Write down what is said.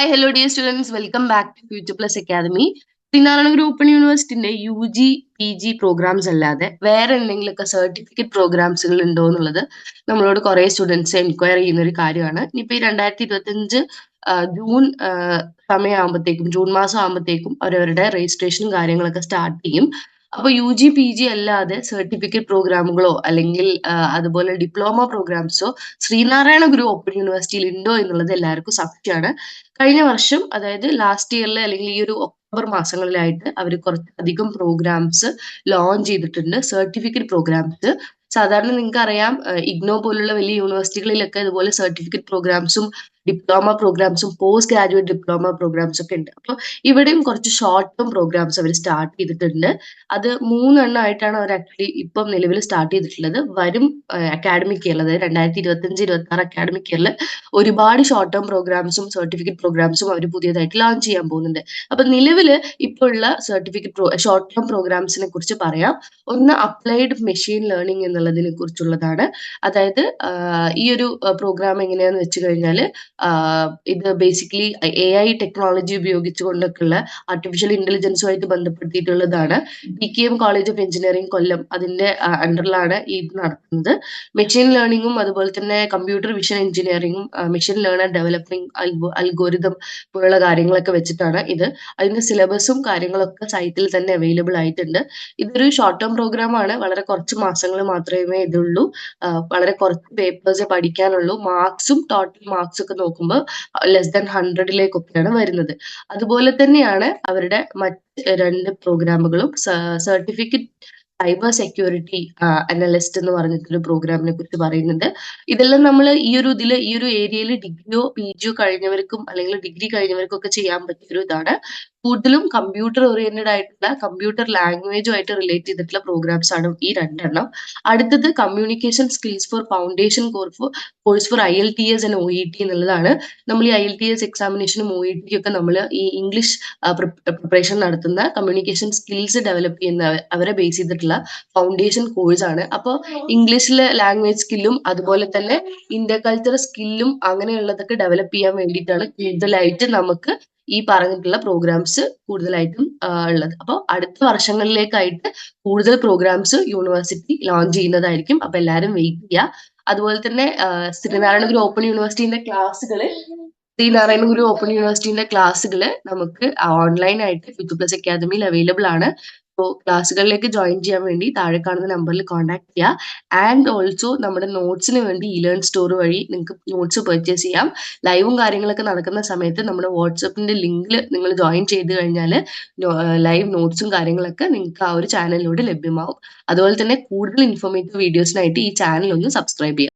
Hi hello dear students welcome back to future plus academy Sreenarayana Guru open യൂണിവേഴ്സിറ്റിന്റെ U G P G programs അല്ലാതെ വേറെ എന്തെങ്കിലുമൊക്കെ certificate പ്രോഗ്രാംസുകൾ ഉണ്ടോ എന്നുള്ളത് നമ്മളോട് കുറെ സ്റ്റുഡൻസ് എൻക്വയർ ചെയ്യുന്ന ഒരു കാര്യമാണ്. ഇനിയിപ്പോ ഈ രണ്ടായിരത്തി ഇരുപത്തിയഞ്ച് ജൂൺ സമയമാകുമ്പോഴത്തേക്കും ജൂൺ മാസം ആകുമ്പോഴത്തേക്കും അവരവരുടെ രജിസ്ട്രേഷനും കാര്യങ്ങളൊക്കെ സ്റ്റാർട്ട് ചെയ്യും. അപ്പൊ യു ജി പി ജി അല്ലാതെ സർട്ടിഫിക്കറ്റ് പ്രോഗ്രാമുകളോ അല്ലെങ്കിൽ അതുപോലെ ഡിപ്ലോമ പ്രോഗ്രാംസോ ശ്രീനാരായണ ഗുരു ഓപ്പൺ യൂണിവേഴ്സിറ്റിയിൽ ഉണ്ടോ എന്നുള്ളത് എല്ലാവർക്കും സംശയമാണ്. കഴിഞ്ഞ വർഷം അതായത് ലാസ്റ്റ് ഇയറിൽ അല്ലെങ്കിൽ ഈ ഒരു ഒക്ടോബർ മാസങ്ങളിലായിട്ട് അവർ കുറച്ചധികം പ്രോഗ്രാംസ് ലോഞ്ച് ചെയ്തിട്ടുണ്ട്. സർട്ടിഫിക്കറ്റ് പ്രോഗ്രാംസ് സാധാരണ നിങ്ങൾക്ക് അറിയാം ഇഗ്നോ പോലുള്ള വലിയ യൂണിവേഴ്സിറ്റികളിലൊക്കെ ഇതുപോലെ സർട്ടിഫിക്കറ്റ് പ്രോഗ്രാംസും ഡിപ്ലോമ പ്രോഗ്രാംസും പോസ്റ്റ് ഗ്രാജുവേറ്റ് ഡിപ്ലോമ പ്രോഗ്രാംസും ഒക്കെ ഉണ്ട്. അപ്പോൾ ഇവിടെയും കുറച്ച് ഷോർട്ട് ടേം പ്രോഗ്രാംസ് അവർ സ്റ്റാർട്ട് ചെയ്തിട്ടുണ്ട്. അത് മൂന്നെണ്ണം ആയിട്ടാണ് അവർ ആക്ച്വലി ഇപ്പം നിലവിൽ സ്റ്റാർട്ട് ചെയ്തിട്ടുള്ളത്. വരും അക്കാഡമിക് ഇയറിൽ അതായത് രണ്ടായിരത്തി ഇരുപത്തഞ്ച് ഇരുപത്തി ആറ് അക്കാഡമിക് ഇയറിൽ ഒരുപാട് ഷോർട്ട് ടേം പ്രോഗ്രാംസും സർട്ടിഫിക്കറ്റ് പ്രോഗ്രാംസും അവർ പുതിയതായിട്ട് ലോഞ്ച് ചെയ്യാൻ പോകുന്നുണ്ട്. അപ്പൊ നിലവിൽ ഇപ്പോൾ ഉള്ള സർട്ടിഫിക്കറ്റ് ഷോർട്ട് ടേം പ്രോഗ്രാംസിനെ കുറിച്ച് പറയാം. ഒന്ന് അപ്ലൈഡ് മെഷീൻ ലേണിംഗ് എന്നുള്ളതിനെ കുറിച്ചുള്ളതാണ്. അതായത് ഈ ഒരു പ്രോഗ്രാം എങ്ങനെയാന്ന് വെച്ച് കഴിഞ്ഞാൽ ഇത് ബേസിക്കലി എ ഐ ടെക്നോളജി ഉപയോഗിച്ചുകൊണ്ടൊക്കെയുള്ള ആർട്ടിഫിഷ്യൽ ഇന്റലിജൻസുമായിട്ട് ബന്ധപ്പെടുത്തിയിട്ടുള്ളതാണ്. P K M college of engineering Kollam അതിന്റെ അണ്ടറിലാണ് ഇത് നടത്തുന്നത്. മെഷീൻ ലേണിംഗും അതുപോലെ തന്നെ കമ്പ്യൂട്ടർ വിഷൻ എഞ്ചിനീയറിംഗും മെഷീൻ ലേണർ ഡെവലപ്പിംഗ് അൽഗോരിതം പോലുള്ള കാര്യങ്ങളൊക്കെ വെച്ചിട്ടാണ് ഇത്. അതിന്റെ സിലബസും കാര്യങ്ങളൊക്കെ സൈറ്റിൽ തന്നെ അവൈലബിൾ ആയിട്ടുണ്ട്. ഇതൊരു ഷോർട്ട് ടേം പ്രോഗ്രാം ആണ്. വളരെ കുറച്ച് മാസങ്ങൾ മാത്രമേ ഇതുള്ളൂ. വളരെ കുറച്ച് പേപ്പേഴ്സ് പഠിക്കാനുള്ളൂ. മാർക്സും ടോട്ടൽ മാർക്സ് ഒക്കെ നോക്കുമ്പോൾ ലെസ് ദാൻ ഹൺഡ്രഡിലേക്കൊക്കെയാണ് വരുന്നത്. അതുപോലെ തന്നെയാണ് അവരുടെ മറ്റ് രണ്ട് പ്രോഗ്രാമുകളും സർട്ടിഫിക്കറ്റ് സൈബർ സെക്യൂരിറ്റി അനലിസ്റ്റ് എന്ന് പറഞ്ഞിട്ടൊരു പ്രോഗ്രാമിനെ കുറിച്ച് പറയുന്നുണ്ട്. ഇതെല്ലാം നമ്മൾ ഈ ഒരു ഇതിൽ ഈ ഒരു ഏരിയയിൽ ഡിഗ്രിയോ പി ജിയോ കഴിഞ്ഞവർക്കും അല്ലെങ്കിൽ ഡിഗ്രി കഴിഞ്ഞവർക്കും ഒക്കെ ചെയ്യാൻ പറ്റിയ ഒരു ഇതാണ്. കൂടുതലും കമ്പ്യൂട്ടർ ഓറിയന്റഡ് ആയിട്ടുള്ള കമ്പ്യൂട്ടർ ലാംഗ്വേജുമായിട്ട് റിലേറ്റ് ചെയ്തിട്ടുള്ള പ്രോഗ്രാംസ് ആണ് ഈ രണ്ടെണ്ണം. അടുത്തത് communication skills for foundation course for I L T S and O E T എന്നുള്ളതാണ്. നമ്മൾ ഈ ഐ എൽ ടി എസ് എക്സാമിനേഷനും ഒ ഇ ടി ഒക്കെ നമ്മൾ ഈ ഇംഗ്ലീഷ് പ്രിപ്പറേഷൻ നടത്തുന്ന കമ്മ്യൂണിക്കേഷൻ സ്കിൽസ് ഡെവലപ്പ് ചെയ്യുന്ന അവരെ ബേസ് ചെയ്തിട്ടുള്ള ഫൗണ്ടേഷൻ കോഴ്സ് ആണ്. അപ്പോൾ ഇംഗ്ലീഷിലെ ലാംഗ്വേജ് സ്കില്ലും അതുപോലെ തന്നെ ഇന്റർ സ്കില്ലും അങ്ങനെയുള്ളതൊക്കെ ഡെവലപ്പ് ചെയ്യാൻ വേണ്ടിയിട്ടാണ് കൂടുതലായിട്ട് നമുക്ക് ഈ പറഞ്ഞിട്ടുള്ള പ്രോഗ്രാംസ് കൂടുതലായിട്ടും ഉള്ളത്. അപ്പോൾ അടുത്ത വർഷങ്ങളിലേക്കായിട്ട് കൂടുതൽ പ്രോഗ്രാംസ് യൂണിവേഴ്സിറ്റി ലോഞ്ച് ചെയ്യുന്നതായിരിക്കും. അപ്പൊ എല്ലാവരും വെയിറ്റ് ചെയ്യുക അതുപോലെ തന്നെ ശ്രീനാരായണ ഗുരു ഓപ്പൺ യൂണിവേഴ്സിറ്റിന്റെ ക്ലാസ്സുകൾ ശ്രീനാരായണ ഗുരു ഓപ്പൺ യൂണിവേഴ്സിറ്റിന്റെ ക്ലാസ്സുകൾ നമുക്ക് ഓൺലൈൻ ആയിട്ട് ഫിഫ്ത് പ്ലസ് അക്കാദമിയിൽ അവൈലബിൾ ആണ്. അപ്പോൾ ക്ലാസ്സുകളിലേക്ക് ജോയിൻ ചെയ്യാൻ വേണ്ടി താഴെ കാണുന്ന നമ്പറിൽ കോൺടാക്ട് ചെയ്യുക ആൻഡ് ഓൾസോ നമ്മുടെ നോട്ട്സിന് വേണ്ടി ഇ ലേൺ സ്റ്റോർ വഴി നിങ്ങൾക്ക് നോട്ട്സ് പർച്ചേസ് ചെയ്യാം. ലൈവും കാര്യങ്ങളൊക്കെ നടക്കുന്ന സമയത്ത് നമ്മുടെ വാട്സപ്പിന്റെ ലിങ്കിൽ നിങ്ങൾ ജോയിൻ ചെയ്ത് കഴിഞ്ഞാൽ ലൈവ് നോട്ട്സും കാര്യങ്ങളൊക്കെ നിങ്ങൾക്ക് ആ ഒരു ചാനലിലൂടെ ലഭ്യമാവും. അതുപോലെ തന്നെ കൂടുതൽ ഇൻഫോർമേറ്റീവ് വീഡിയോസിനായിട്ട് ഈ ചാനൽ ഒന്ന് സബ്സ്ക്രൈബ് ചെയ്യുക